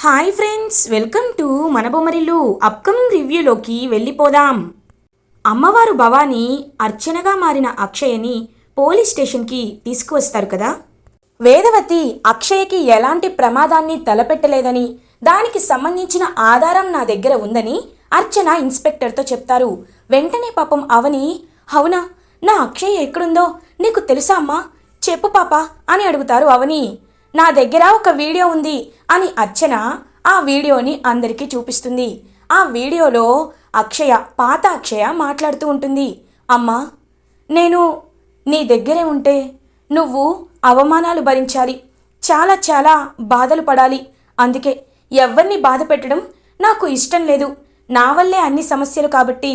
Hi friends welcome to మన Bommarillu upcoming రివ్యూలోకి వెళ్ళిపోదాం. అమ్మవారు భవానీ అర్చనగా మారిన అక్షయని పోలీస్ స్టేషన్కి తీసుకువస్తారు కదా? వేదవతి అక్షయకి ఎలాంటి ప్రమాదాన్ని తలపెట్టలేదని దానికి సంబంధించిన ఆధారం నా దగ్గర ఉందని అర్చన ఇన్స్పెక్టర్తో చెప్తారు. వెంటనే పాపం అవని అవునా? నా అక్షయ్ ఎక్కడుందో నీకు తెలుసా అమ్మా? చెప్పు పాప అని అడుగుతారు అవని. నా దగ్గర ఒక వీడియో ఉంది అని అర్చన ఆ వీడియోని అందరికీ చూపిస్తుంది. ఆ వీడియోలో అక్షయ పాత అక్షయ మాట్లాడుతూ ఉంటుంది. అమ్మా నేను నీ దగ్గరే ఉంటే నువ్వు అవమానాలు భరించాలి. చాలా చాలా బాధలు పడాలి. అందుకే ఎవరిని బాధ పెట్టడం నాకు ఇష్టం లేదు. నా వల్లే అన్ని సమస్యలు కాబట్టి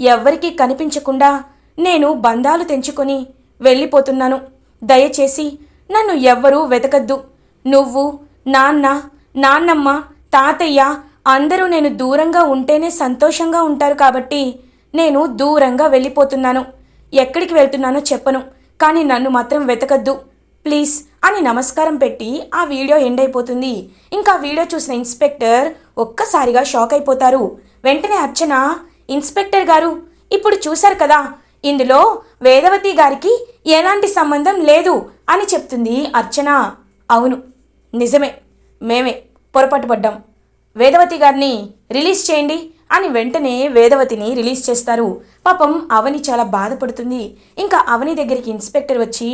ఎవ్వరికీ కనిపించకుండా నేను బంధాలు తెంచుకొని వెళ్ళిపోతున్నాను. దయచేసి నన్ను ఎవ్వరూ వెతకద్దు. నువ్వు నాన్న నాన్నమ్మ తాతయ్య అందరూ నేను దూరంగా ఉంటేనే సంతోషంగా ఉంటారు కాబట్టి నేను దూరంగా వెళ్ళిపోతున్నాను. ఎక్కడికి వెళ్తున్నానో చెప్పను. కానీ నన్ను మాత్రం వెతకద్దు. ప్లీజ్ అని నమస్కారం పెట్టి ఆ వీడియో ఎండ్ అయిపోతుంది. ఇంకా వీడియో చూసిన ఇన్స్పెక్టర్ ఒక్కసారిగా షాక్ అయిపోతారు. వెంటనే అర్చన ఇన్స్పెక్టర్ గారు ఇప్పుడు చూశారు కదా ఇందులో వేదవతి గారికి ఎలాంటి సంబంధం లేదు. అని చెప్తుంది అర్చన. అవును నిజమే. మేమే పొరపాటు పడ్డాం. వేదవతి గారిని రిలీజ్ చేయండి అని వెంటనే వేదవతిని రిలీజ్ చేస్తారు. పాపం అవని చాలా బాధపడుతుంది. ఇంకా అవని దగ్గరికి ఇన్స్పెక్టర్ వచ్చి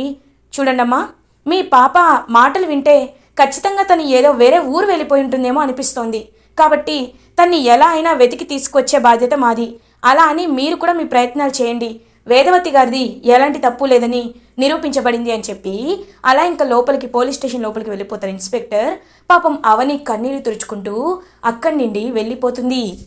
చూడండమ్మా మీ పాప మాటలు వింటే ఖచ్చితంగా తను ఏదో వేరే ఊరు వెళ్ళిపోయి ఉంటుందేమో అనిపిస్తోంది. కాబట్టి తన్ని ఎలా అయినా వెతికి తీసుకొచ్చే బాధ్యత మాది. అలా అని మీరు కూడా మీ ప్రయత్నాలు చేయండి. వేదవతి గారిది ఎలాంటి తప్పు లేదని నిరూపించబడింది అని చెప్పి అలా ఇంకా లోపలికి పోలీస్ స్టేషన్ లోపలికి వెళ్ళిపోతారు ఇన్స్పెక్టర్. పాపం అవని కన్నీళ్ళు తుడుచుకుంటూ అక్కడి నుండి వెళ్ళిపోతుంది.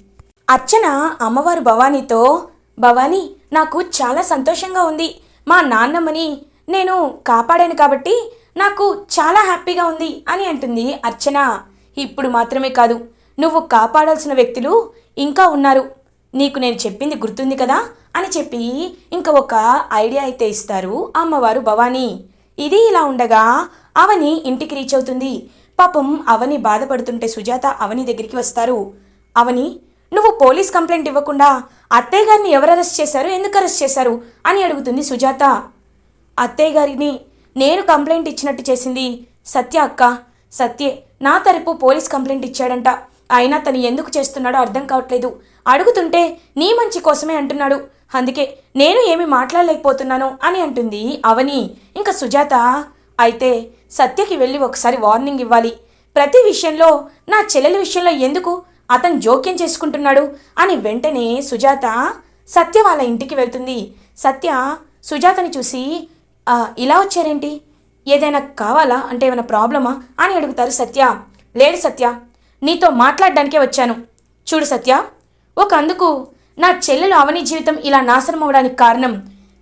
అర్చన అమ్మవారు భవానీతో భవానీ నాకు చాలా సంతోషంగా ఉంది. మా నాన్నమ్మని నేను కాపాడాను కాబట్టి నాకు చాలా హ్యాపీగా ఉంది అని అంటుంది అర్చన. ఇప్పుడు మాత్రమే కాదు నువ్వు కాపాడాల్సిన వ్యక్తులు ఇంకా ఉన్నారు. నీకు నేను చెప్పింది గుర్తుంది కదా? అని చెప్పి ఇంకా ఒక ఐడియా అయితే ఇస్తారు అమ్మవారు భవానీ. ఇది ఇలా ఉండగా అవని ఇంటికి రీచ్ అవుతుంది. పాపం అవని బాధపడుతుంటే సుజాత అవని దగ్గరికి వస్తారు. అవని నువ్వు పోలీస్ కంప్లైంట్ ఇవ్వకుండా అత్తయ్య గారిని ఎవరు అరెస్ట్ చేశారు? ఎందుకు అరెస్ట్ చేశారు? అని అడుగుతుంది సుజాత. అత్తయ్య గారిని నేను కంప్లైంట్ ఇచ్చినట్టు చేసింది సత్య అక్క. సత్యే నా తరపు పోలీస్ కంప్లైంట్ ఇచ్చాడంట. అయినా తను ఎందుకు చేస్తున్నాడో అర్థం కావట్లేదు. అడుగుతుంటే నీ మంచి కోసమే అంటున్నాడు. అందుకే నేను ఏమి మాట్లాడలేకపోతున్నాను అని అంటుంది అవని. ఇంకా సుజాత అయితే సత్యకి వెళ్ళి ఒకసారి వార్నింగ్ ఇవ్వాలి. ప్రతి విషయంలో నా చెల్లెల విషయంలో ఎందుకు అతను జోక్యం చేసుకుంటున్నాడు అని వెంటనే సుజాత సత్య వాళ్ళ ఇంటికి వెళ్తుంది. సత్య సుజాతని చూసి ఇలా వచ్చారేంటి? ఏదైనా కావాలా? అంటే ఏమైనా ప్రాబ్లమా? అని అడుగుతారు సత్య. లేదు సత్య నీతో మాట్లాడడానికే వచ్చాను. చూడు సత్య ఒక అందుకు నా చెల్లెలు అవని జీవితం ఇలా నాశనం అవడానికి కారణం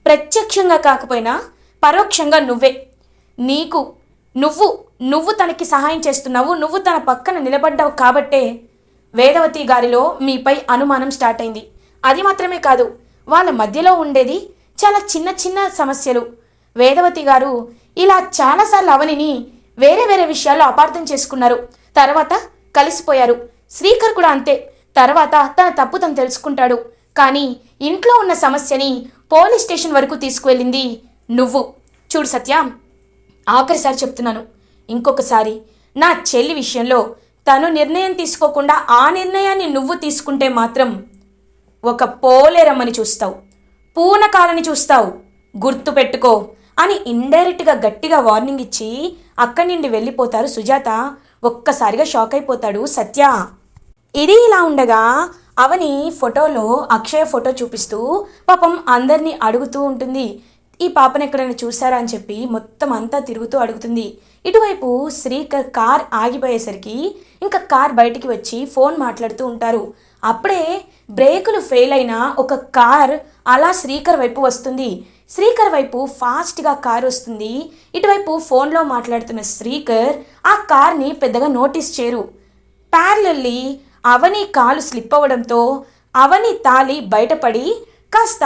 ప్రత్యక్షంగా కాకపోయినా పరోక్షంగా నువ్వే. నీకు నువ్వు నువ్వు తనకి సహాయం చేస్తున్నావు నువ్వు తన పక్కన నిలబడ్డావు కాబట్టే వేదవతి గారిలో మీపై అనుమానం స్టార్ట్ అయింది. అది మాత్రమే కాదు వాళ్ళ మధ్యలో ఉండేది చాలా చిన్న చిన్న సమస్యలు. వేదవతి గారు ఇలా చాలాసార్లు అవనిని వేరే వేరే విషయాల్లో అపార్థం చేసుకున్నారు. తర్వాత కలిసిపోయారు. శ్రీకర్ కూడా అంతే. తర్వాత తన తప్పు తను తెలుసుకుంటాడు. కానీ ఇంట్లో ఉన్న సమస్యని పోలీస్ స్టేషన్ వరకు తీసుకువెళ్ళింది నువ్వు. చూడు సత్య ఆఖరిసారి చెప్తున్నాను. ఇంకొకసారి నా చెల్లి విషయంలో తను నిర్ణయం తీసుకోకుండా ఆ నిర్ణయాన్ని నువ్వు తీసుకుంటే మాత్రం ఒక పోలేరమ్మని చూస్తావు. పూనకాలని చూస్తావు. గుర్తు పెట్టుకో అని ఇండైరెక్ట్గా గట్టిగా వార్నింగ్ ఇచ్చి అక్కడి నుండి వెళ్ళిపోతారు సుజాత. ఒక్కసారిగా షాక్ అయిపోతాడు సత్య. ఇది ఇలా ఉండగా అవని ఫోటోలో అక్షయ ఫోటో చూపిస్తూ పాపం అందరినీ అడుగుతూ ఉంటుంది. ఈ పాపను ఎక్కడైనా చూసారా అని చెప్పి మొత్తం అంతా తిరుగుతూ అడుగుతుంది. ఇటువైపు శ్రీకర్ కార్ ఆగిపోయేసరికి ఇంకా కార్ బయటికి వచ్చి ఫోన్ మాట్లాడుతూ ఉంటారు. అప్పుడే బ్రేకులు ఫెయిల్ అయిన ఒక కార్ అలా శ్రీకర్ వైపు వస్తుంది. శ్రీకర్ వైపు ఫాస్ట్గా కార్ వస్తుంది. ఇటువైపు ఫోన్లో మాట్లాడుతున్న శ్రీకర్ ఆ కార్ని పెద్దగా నోటీస్ చేయరు. ప్యారలల్లీ అవని కాలు స్లిప్ అవ్వడంతో అవని తాలి బయటపడి కాస్త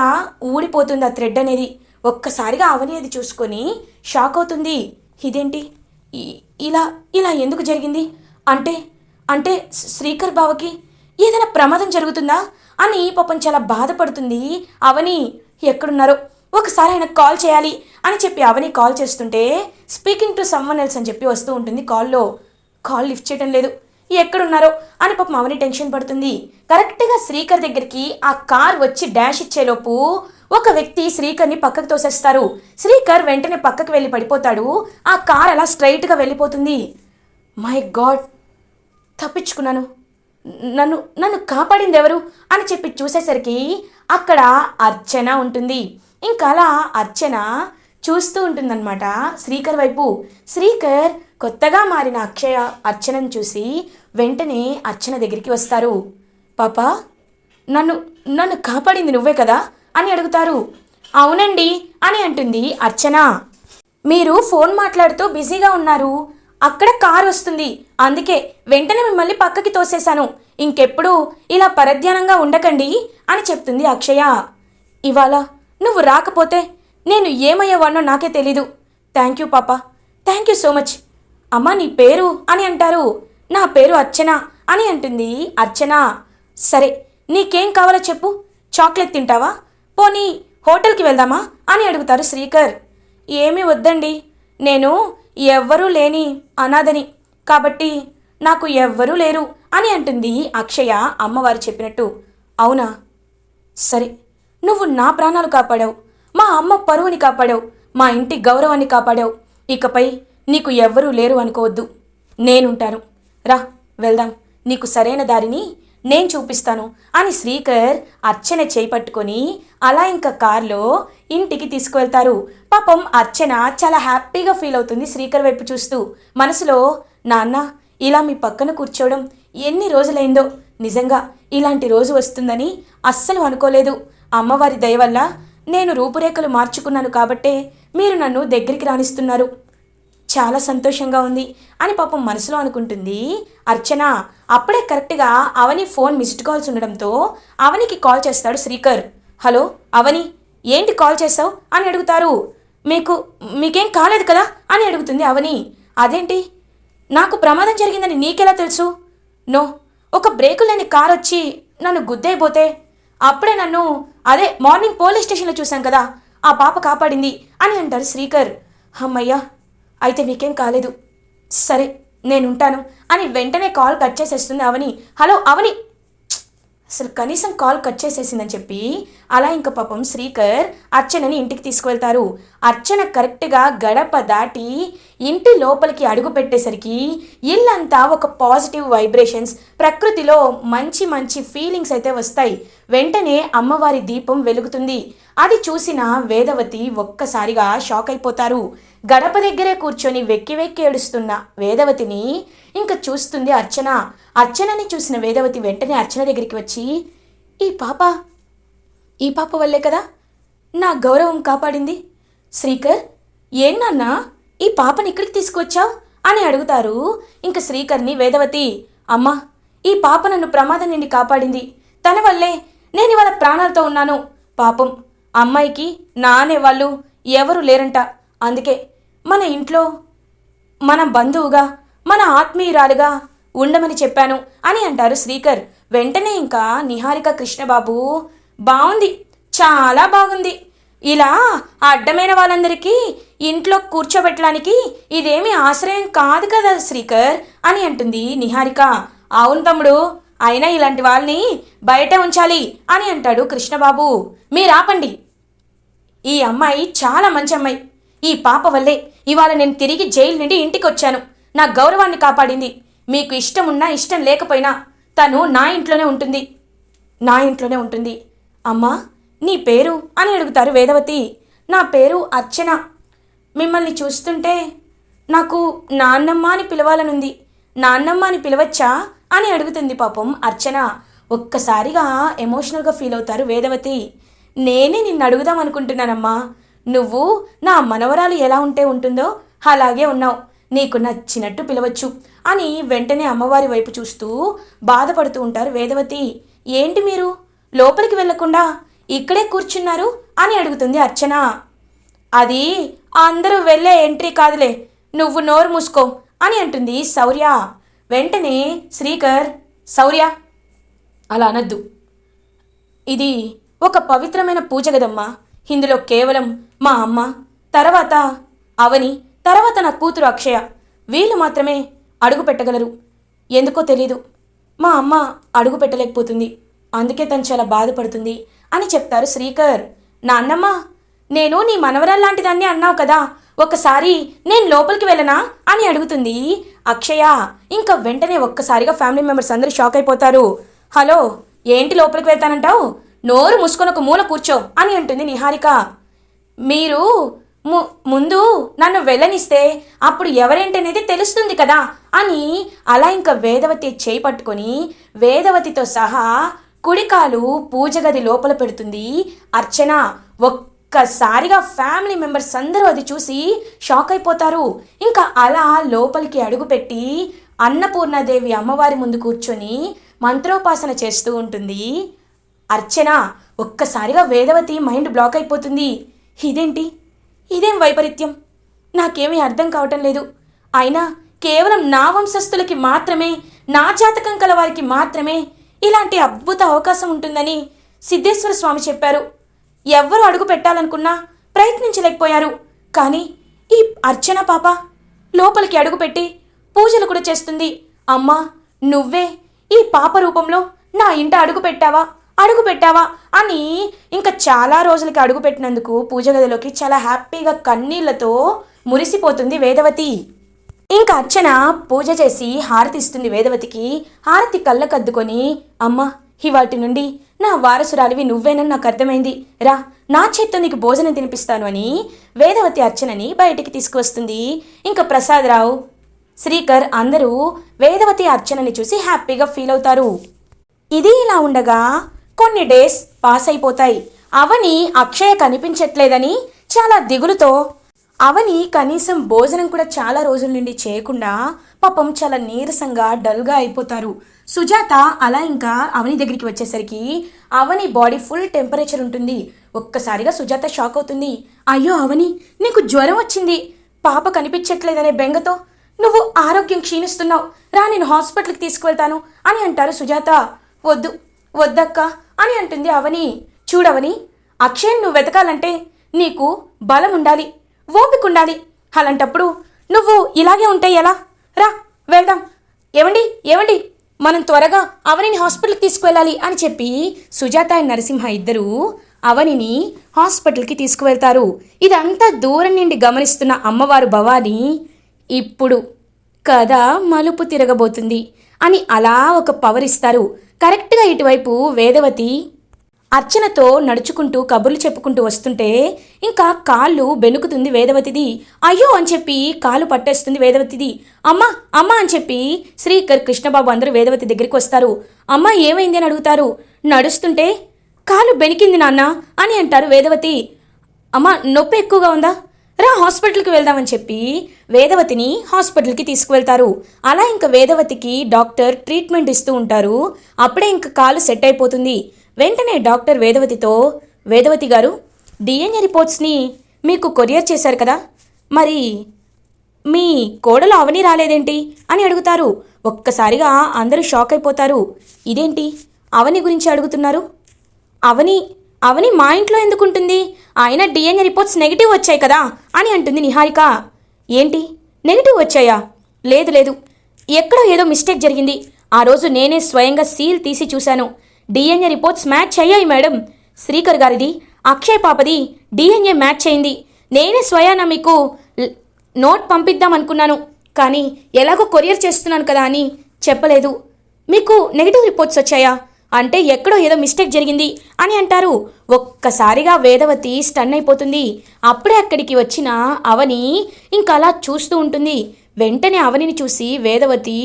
ఊడిపోతుంది ఆ థ్రెడ్ అనేది ఒక్కసారిగా అవని అది చూసుకొని షాక్ అవుతుంది. ఇదేంటి? ఇలా ఇలా ఎందుకు జరిగింది? అంటే అంటే శ్రీకర్ బావకి ఏదైనా ప్రమాదం జరుగుతుందా? అని పాపం చాలా బాధపడుతుంది అవని. ఎక్కడున్నారో? ఒకసారి ఆయన కాల్ చేయాలి అని చెప్పి అవని కాల్ చేస్తుంటే స్పీకింగ్ టు సమ్వన్ ఎల్స్ అని చెప్పి వస్తూ ఉంటుంది కాల్లో. కాల్ లిఫ్ట్ చేయడం లేదు. ఎక్కడున్నారో అని పాపం అవని టెన్షన్ పడుతుంది. కరెక్ట్గా శ్రీకర్ దగ్గరికి ఆ కార్ వచ్చి డాష్ ఇచ్చేలోపు ఒక వ్యక్తి శ్రీకర్ని పక్కకు తోసేస్తారు. శ్రీకర్ వెంటనే పక్కకు వెళ్ళి పడిపోతాడు. ఆ కార్ అలా స్ట్రైట్గా వెళ్ళిపోతుంది. మై గాడ్ తప్పించుకున్నాను. నన్ను నన్ను కాపాడింది ఎవరు అని చెప్పి చూసేసరికి అక్కడ అర్చన ఉంటుంది. ఇంకా అలా అర్చన చూస్తూ ఉంటుందన్నమాట శ్రీకర్ వైపు. శ్రీకర్ కొత్తగా మారిన అక్షయ అర్చనను చూసి వెంటనే అర్చన దగ్గరికి వస్తారు. పాపా నన్ను నన్ను కాపాడింది నువ్వే కదా? అని అడుగుతారు. అవునండి అని అంటుంది అర్చన. మీరు ఫోన్ మాట్లాడుతూ బిజీగా ఉన్నారు. అక్కడ కార్ వస్తుంది. అందుకే వెంటనే మిమ్మల్ని పక్కకి తోసేశాను. ఇంకెప్పుడు ఇలా పరధ్యానంగా ఉండకండి అని చెప్తుంది అక్షయ. ఇవాళ నువ్వు రాకపోతే నేను ఏమయ్యేవాడినో నాకే తెలీదు. థ్యాంక్ యూ పాప. Thank you so much. అమ్మా నీ పేరు అని అంటారు. నా పేరు అర్చన అని అంటుంది అర్చన. సరే నీకేం కావాలో చెప్పు. చాక్లెట్ తింటావా? పోనీ హోటల్కి వెళ్దామా అని అడుగుతారు శ్రీకర్. ఏమీ వద్దండి. నేను ఎవ్వరూ లేని అనాథని. కాబట్టి నాకు ఎవ్వరూ లేరు అని అంటుంది అక్షయ అమ్మవారు చెప్పినట్టు. అవునా? సరే నువ్వు నా ప్రాణాలు కాపాడావు. మా అమ్మ పరువుని కాపాడావు. మా ఇంటి గౌరవాన్ని కాపాడావు. ఇకపై నీకు ఎవ్వరూ లేరు అనుకోవద్దు. నేనుంటాను. రా వెళ్దాం. నీకు సరైన దారిని నేను చూపిస్తాను అని శ్రీకర్ అర్చన చేపట్టుకొని అలా ఇంకా కార్లో ఇంటికి తీసుకువెళ్తారు. పాపం అర్చన చాలా హ్యాపీగా ఫీల్ అవుతుంది శ్రీకర్ వైపు చూస్తూ. మనసులో నాన్న ఇలా మీ పక్కన కూర్చోవడం ఎన్ని రోజులైందో. నిజంగా ఇలాంటి రోజు వస్తుందని అస్సలు అనుకోలేదు. అమ్మవారి దయ వల్ల నేను రూపురేఖలు మార్చుకున్నాను కాబట్టే మీరు నన్ను దగ్గరికి రాణిస్తున్నారు. చాలా సంతోషంగా ఉంది అని పాపం మనసులో అనుకుంటుంది అర్చన. అప్పుడే కరెక్ట్గా అవని ఫోన్ మిస్డ్ కాల్స్ ఉండడంతో అవనికి కాల్ చేస్తాడు శ్రీకర్. హలో అవని ఏంటి కాల్ చేస్తావు? అని అడుగుతారు. మీకు మీకేం కాలేదు కదా? అని అడుగుతుంది అవని. అదేంటి? నాకు ప్రమాదం జరిగిందని నీకెలా తెలుసు? నో ఒక బ్రేకు లేని కార్ వచ్చి నన్ను గుద్దైపోతే అప్పుడే నన్ను అదే మార్నింగ్ పోలీస్ స్టేషన్లో చూశాం కదా ఆ పాప కాపాడింది అని అంటారు శ్రీకర్. అమ్మయ్యా అయితే మీకేం కాలేదు. సరే నేనుంటాను. అని వెంటనే కాల్ కట్ చేసేస్తుంది అవని. హలో అవని! అసలు కనీసం కాల్ కట్ చేసేసిందని చెప్పి అలా ఇంకా పాపం శ్రీకర్ అర్చనని ఇంటికి తీసుకువెళ్తారు. అర్చన కరెక్ట్గా గడప దాటి ఇంటి లోపలికి అడుగు పెట్టేసరికి ఇల్లంతా ఒక పాజిటివ్ వైబ్రేషన్స్ ప్రకృతిలో మంచి మంచి ఫీలింగ్స్ అయితే వస్తాయి. వెంటనే అమ్మవారి దీపం వెలుగుతుంది. అది చూసిన వేదవతి ఒక్కసారిగా షాక్ అయిపోతారు. గడప దగ్గరే కూర్చొని వెక్కి వెక్కి ఏడుస్తున్న వేదవతిని ఇంకా చూస్తుంది అర్చన. అర్చనని చూసిన వేదవతి వెంటనే అర్చన దగ్గరికి వచ్చి ఈ పాప ఈ పాప వల్లే కదా నా గౌరవం కాపాడింది? శ్రీకర్ ఏం నాన్న? ఈ పాపని ఇక్కడికి తీసుకొచ్చావు అని అడుగుతారు. ఇంక శ్రీకర్ని వేదవతి అమ్మా ఈ పాప నన్ను ప్రమాదం నుండి కాపాడింది. తన వల్లే నేను ఇవాళ ప్రాణాలతో ఉన్నాను. పాపం అమ్మాయికి నా అనేవాళ్ళు ఎవరు లేరంట. అందుకే మన ఇంట్లో మన బంధువుగా మన ఆత్మీయురాలుగా ఉండమని చెప్పాను అని అంటారు శ్రీకర్. వెంటనే ఇంకా నిహారిక కృష్ణబాబు బాగుంది చాలా బాగుంది. ఇలా అడ్డమైన వాళ్ళందరికీ ఇంట్లో కూర్చోబెట్టడానికి ఇదేమీ ఆశ్రయం కాదు కదా శ్రీకర్ అని అంటుంది నిహారిక. అవును తమ్ముడు అయినా ఇలాంటి వాళ్ళని బయట ఉంచాలి అని అంటాడు కృష్ణబాబు. మీరాపండి. ఈ అమ్మాయి చాలా మంచి అమ్మాయి. ఈ పాప వల్లే ఇవాళ నేను తిరిగి జైలు నుండి ఇంటికి వచ్చాను నా గౌరవాన్ని కాపాడింది. మీకు ఇష్టం ఉన్నా ఇష్టం లేకపోయినా తను నా ఇంట్లోనే ఉంటుంది. నా ఇంట్లోనే ఉంటుంది. అమ్మా నీ పేరు? అని అడుగుతారు వేదవతి. నా పేరు అర్చన. మిమ్మల్ని చూస్తుంటే నాకు నాన్నమ్మ అని పిలవాలనుంది. నాన్నమ్మ అని పిలవచ్చా? అని అడుగుతుంది పాపం అర్చన. ఒక్కసారిగా ఎమోషనల్గా ఫీల్ అవుతారు వేదవతి. నేనే నిన్ను అడుగుదాం అనుకుంటున్నానమ్మా. నువ్వు నా మనవరాలు ఎలా ఉంటే ఉంటుందో అలాగే ఉన్నావు. నీకు నచ్చినట్టు పిలవచ్చు. అని వెంటనే అమ్మవారి వైపు చూస్తూ బాధపడుతూ ఉంటారు వేదవతి. ఏంటి మీరు? లోపలికి వెళ్ళకుండా ఇక్కడే కూర్చున్నారు అని అడుగుతుంది అర్చన. అది అందరూ వెళ్ళే ఎంట్రీ కాదులే నువ్వు నోరు మూసుకో అని అంటుంది శౌర్య. వెంటనే శ్రీకర్ శౌర్య అలా అనద్దు. ఇది ఒక పవిత్రమైన పూజ గదమ్మా ఇందులో కేవలం మా అమ్మ తర్వాత అవని తర్వాత నా కూతురు అక్షయ. వీళ్ళు మాత్రమే అడుగు పెట్టగలరు. ఎందుకో తెలీదు. మా అమ్మ అడుగు పెట్టలేకపోతుంది. అందుకే తను చాలా బాధపడుతుంది అని చెప్తారు శ్రీకర్. నాన్నమ్మ నేను నీ మనవరాలు దాన్ని అన్నావు కదా ఒకసారి నేను లోపలికి వెళ్ళనా అని అడుగుతుంది అక్షయ. ఇంకా వెంటనే ఒక్కసారిగా ఫ్యామిలీ మెంబర్స్ అందరూ షాక్ అయిపోతారు. హలో ఏంటి లోపలికి వెళ్తానంటావు? నోరు మూసుకొని ఒక మూల కూర్చో అని అంటుంది నిహారిక. మీరు ముందు నన్ను వెళ్ళనిస్తే అప్పుడు ఎవరేంటనేది తెలుస్తుంది కదా అని అలా ఇంకా వేదవతి చేయి పట్టుకొని వేదవతితో సహా కుడికాలు పూజ గది లోపల పెడుతుంది. అర్చన ఒక్కసారిగా ఫ్యామిలీ మెంబర్స్ అందరూ అది చూసి షాక్ అయిపోతారు. ఇంకా అలా లోపలికి అడుగుపెట్టి అన్నపూర్ణాదేవి అమ్మవారి ముందు కూర్చొని మంత్రోపాసన చేస్తూ ఉంటుంది. అర్చన ఒక్కసారిగా వేదవతి మైండ్ బ్లాక్ అయిపోతుంది. ఇదేంటి? ఇదేం వైపరీత్యం? నాకేమీ అర్థం కావటం లేదు. అయినా కేవలం నా వంశస్థులకి మాత్రమే నా జాతకం కల వారికి మాత్రమే ఇలాంటి అద్భుత అవకాశం ఉంటుందని సిద్ధేశ్వర స్వామి చెప్పారు. ఎవ్వరు అడుగు పెట్టాలనుకున్నా ప్రయత్నించలేకపోయారు. కానీ ఈ అర్చన పాప లోపలికి అడుగుపెట్టి పూజలు కూడా చేస్తుంది. అమ్మా నువ్వే ఈ పాప రూపంలో నా ఇంట అడుగు పెట్టావా? అడుగు పెట్టావా? అని ఇంకా చాలా రోజులకి అడుగు పెట్టినందుకు పూజ గదిలోకి చాలా హ్యాపీగా కన్నీళ్ళతో మురిసిపోతుంది వేదవతి. ఇంకా అర్చన పూజ చేసి హారతి ఇస్తుంది వేదవతికి. హారతి కళ్ళకద్దుకొని అమ్మ ఇవాటి నుండి నా వారసురాలివి నువ్వేనని నాకు అర్థమైంది. రా నా చేత్తో నీకు భోజనం తినిపిస్తాను అని వేదవతి అర్చనని బయటికి తీసుకువస్తుంది. ఇంకా ప్రసాదరావు శ్రీకర్ అందరూ వేదవతి అర్చనని చూసి హ్యాపీగా ఫీల్ అవుతారు. ఇది ఇలా ఉండగా కొన్ని డేస్ పాస్ అయిపోతాయి అవని అక్షయ కనిపించట్లేదని చాలా దిగులుతో అవని కనీసం భోజనం కూడా చాలా రోజుల నుండి చేయకుండా పాపం చాలా నీరసంగా డల్గా అయిపోతారు. సుజాత అలా ఇంకా అవని దగ్గరికి వచ్చేసరికి అవని బాడీ ఫుల్ టెంపరేచర్ ఉంటుంది. ఒక్కసారిగా సుజాత షాక్ అవుతుంది. అయ్యో అవని నీకు జ్వరం వచ్చింది. పాప కనిపించట్లేదనే బెంగతో నువ్వు ఆరోగ్యం క్షీణిస్తున్నావు. రా నేను హాస్పిటల్కి తీసుకువెళ్తాను అని అంటారు సుజాత. వద్దు వద్దక్క అని అంటుంది అవని. చూడవని అక్షయ్ నువ్వు వెతకాలంటే నీకు బలం ఉండాలి ఓపిక ఉండాలి అలాంటప్పుడు నువ్వు ఇలాగే ఉంటే ఎలా? రా వెళ్దాం. ఏమండి ఏమండి మనం త్వరగా అవనిని హాస్పిటల్కి తీసుకువెళ్ళాలి అని చెప్పి సుజాత నరసింహ ఇద్దరు అవనిని హాస్పిటల్కి తీసుకువెళ్తారు. ఇదంతా దూరం నుండి గమనిస్తున్న అమ్మవారు భవాని ఇప్పుడు కథ మలుపు తిరగబోతుంది అని అలా ఒక పవరిస్తారు కరెక్ట్గా ఇటువైపు వేదవతి అర్చనతో నడుచుకుంటూ కబుర్లు చెప్పుకుంటూ వస్తుంటే ఇంకా కాళ్ళు బెనుకుతుంది వేదవతిది. అయ్యో అని చెప్పి కాలు పట్టేస్తుంది వేదవతిది. అమ్మ అమ్మ అని చెప్పి శ్రీకర్ కృష్ణబాబు అందరూ వేదవతి దగ్గరికి వస్తారు. అమ్మ ఏమైంది అని అడుగుతారు. నడుస్తుంటే కాలు బెనికింది నాన్న అని అంటారు వేదవతి. అమ్మ నొప్పి ఎక్కువగా ఉందా? రా హాస్పిటల్కి వెళ్దామని చెప్పి వేదవతిని హాస్పిటల్కి తీసుకువెళ్తారు. అలా ఇంకా వేదవతికి డాక్టర్ ట్రీట్మెంట్ ఇస్తూ ఉంటారు. అప్పుడే ఇంకా కాలు సెట్ అయిపోతుంది. వెంటనే డాక్టర్ వేదవతితో వేదవతి గారు డిఎన్ఏ రిపోర్ట్స్ని మీకు కొరియర్ చేశారు కదా? మరి మీ కోడలు అవని రాలేదేంటి? అని అడుగుతారు. ఒక్కసారిగా అందరూ షాక్ అయిపోతారు. ఇదేంటి? అవని గురించి అడుగుతున్నారు? అవని అవని మా ఇంట్లో ఎందుకుంటుంది? ఆయన డిఎన్ఏ రిపోర్ట్స్ నెగిటివ్ వచ్చాయి కదా అని అంటుంది నిహారిక. ఏంటి? నెగిటివ్ వచ్చాయా? లేదు లేదు. ఎక్కడో ఏదో మిస్టేక్ జరిగింది. ఆ రోజు నేనే స్వయంగా సీల్ తీసి చూశాను. డిఎన్ఏ రిపోర్ట్స్ మ్యాచ్ అయ్యాయి మేడం. శ్రీకర్ గారిది అక్షయ్ పాపది డిఎన్ఏ మ్యాచ్ అయింది. నేనే స్వయాన మీకు నోట్ పంపిద్దాం అనుకున్నాను. కానీ ఎలాగో కొరియర్ చేస్తున్నాను కదా అని చెప్పలేదు. మీకు నెగిటివ్ రిపోర్ట్స్ వచ్చాయా? అంటే ఎక్కడో ఏదో మిస్టేక్ జరిగింది అని అంటారు. ఒక్కసారిగా వేదవతి స్టన్ అయిపోతుంది. అప్పుడే అక్కడికి వచ్చిన అవని ఇంకా అలా చూస్తూ ఉంటుంది. వెంటనే అవనిని చూసి వేదవతి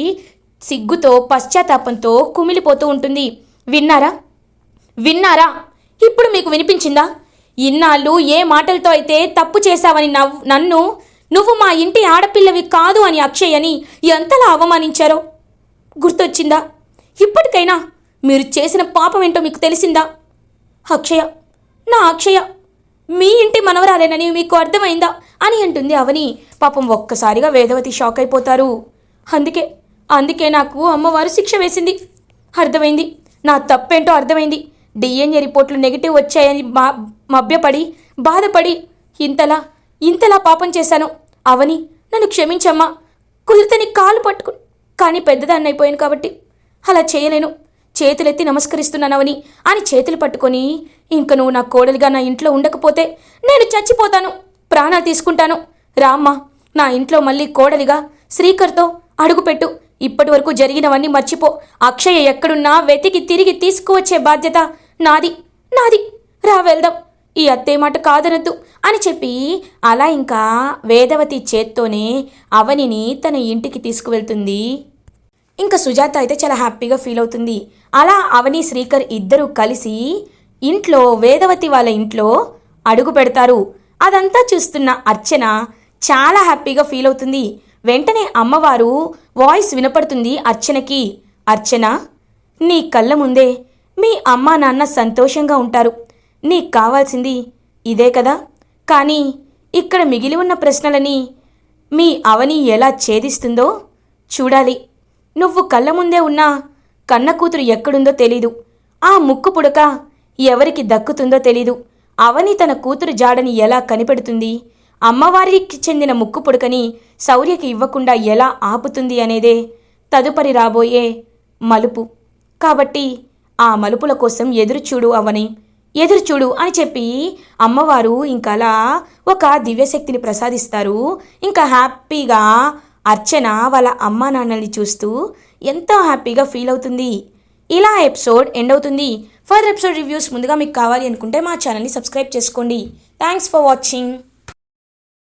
సిగ్గుతో పశ్చాత్తాపంతో కుమిలిపోతూ ఉంటుంది. విన్నారా? విన్నారా? ఇప్పుడు మీకు వినిపించిందా? ఇన్నాళ్ళు ఏ మాటలతో అయితే తప్పు చేశావని నవ్ నన్ను నువ్వు మా ఇంటి ఆడపిల్లవి కాదు అని అక్షయ్ అని ఎంతలా అవమానించారో? గుర్తొచ్చిందా? ఇప్పటికైనా మీరు చేసిన పాపం ఏంటో మీకు తెలిసిందా? అక్షయ నా అక్షయ మీ ఇంటి మనవరాలేనని మీకు అర్థమైందా? అని అంటుంది అవని. పాపం ఒక్కసారిగా వేదవతి షాక్ అయిపోతారు. అందుకే అందుకే నాకు అమ్మవారు శిక్ష వేసింది. అర్థమైంది. నా తప్పేంటో అర్థమైంది. డిఎన్ఏ రిపోర్ట్లు నెగిటివ్ వచ్చాయని మా మభ్యపడి బాధపడి ఇంతలా ఇంతలా పాపం చేశాను. అవని నన్ను క్షమించమ్మా. కుదిరితే నీ కాలు పట్టుకు కానీ పెద్దదాన్ని అయిపోయాను కాబట్టి అలా చేయలేను. చేతులెత్తి నమస్కరిస్తున్నానవని అని చేతులు పట్టుకొని ఇంక నువ్వు నా కోడలిగా నా ఇంట్లో ఉండకపోతే నేను చచ్చిపోతాను ప్రాణాలు తీసుకుంటాను. రామ్మ నా ఇంట్లో మళ్ళీ కోడలిగా శ్రీకర్తో అడుగుపెట్టు. ఇప్పటి వరకు జరిగినవన్నీ మర్చిపో. అక్షయ ఎక్కడున్నా వెతికి తిరిగి తీసుకువచ్చే బాధ్యత నాది నాది. రా వెళ్దాం. ఈ అత్తే మాట కాదనద్దు అని చెప్పి అలా ఇంకా వేదవతి చేత్తోనే అవనిని తన ఇంటికి తీసుకువెళ్తుంది. ఇంకా సుజాత అయితే చాలా హ్యాపీగా ఫీల్ అవుతుంది. అలా అవని శ్రీకర్ ఇద్దరూ కలిసి ఇంట్లో వేదవతి వాళ్ళ ఇంట్లో అడుగు పెడతారు. అదంతా చూస్తున్న అర్చన చాలా హ్యాపీగా ఫీల్ అవుతుంది. వెంటనే అమ్మవారు వాయిస్ వినపడుతుంది అర్చనకి. అర్చన నీ కళ్ళ ముందే మీ అమ్మా నాన్న సంతోషంగా ఉంటారు. నీకు కావాల్సింది ఇదే కదా. కానీ ఇక్కడ మిగిలి ఉన్న ప్రశ్నలని మీ అవని ఎలా ఛేదిస్తుందో చూడాలి. నువ్వు కళ్ళ ముందే ఉన్నా కన్న కూతురు ఎక్కడుందో తెలీదు. ఆ ముక్కు పుడక ఎవరికి దక్కుతుందో తెలీదు. అవని తన కూతురు జాడని ఎలా కనిపెడుతుంది? అమ్మవారికి చెందిన ముక్కు పుడకని శౌర్యకి ఇవ్వకుండా ఎలా ఆపుతుంది అనేదే తదుపరి రాబోయే మలుపు. కాబట్టి ఆ మలుపుల కోసం ఎదురుచూడు అవని. ఎదురుచూడు అని చెప్పి అమ్మవారు ఇంకలా ఒక దివ్యశక్తిని ప్రసాదిస్తారు. ఇంకా హ్యాపీగా అర్చన వాళ్ళ అమ్మా నాన్నల్ని చూస్తూ ఎంతో హ్యాపీగా ఫీల్ అవుతుంది. ఇలా ఎపిసోడ్ ఎండ్ అవుతుంది. ఫర్దర్ ఎపిసోడ్ రివ్యూస్ ముందుగా మీకు కావాలి అనుకుంటే మా ఛానల్ని సబ్స్క్రైబ్ చేసుకోండి. Thanks for watching.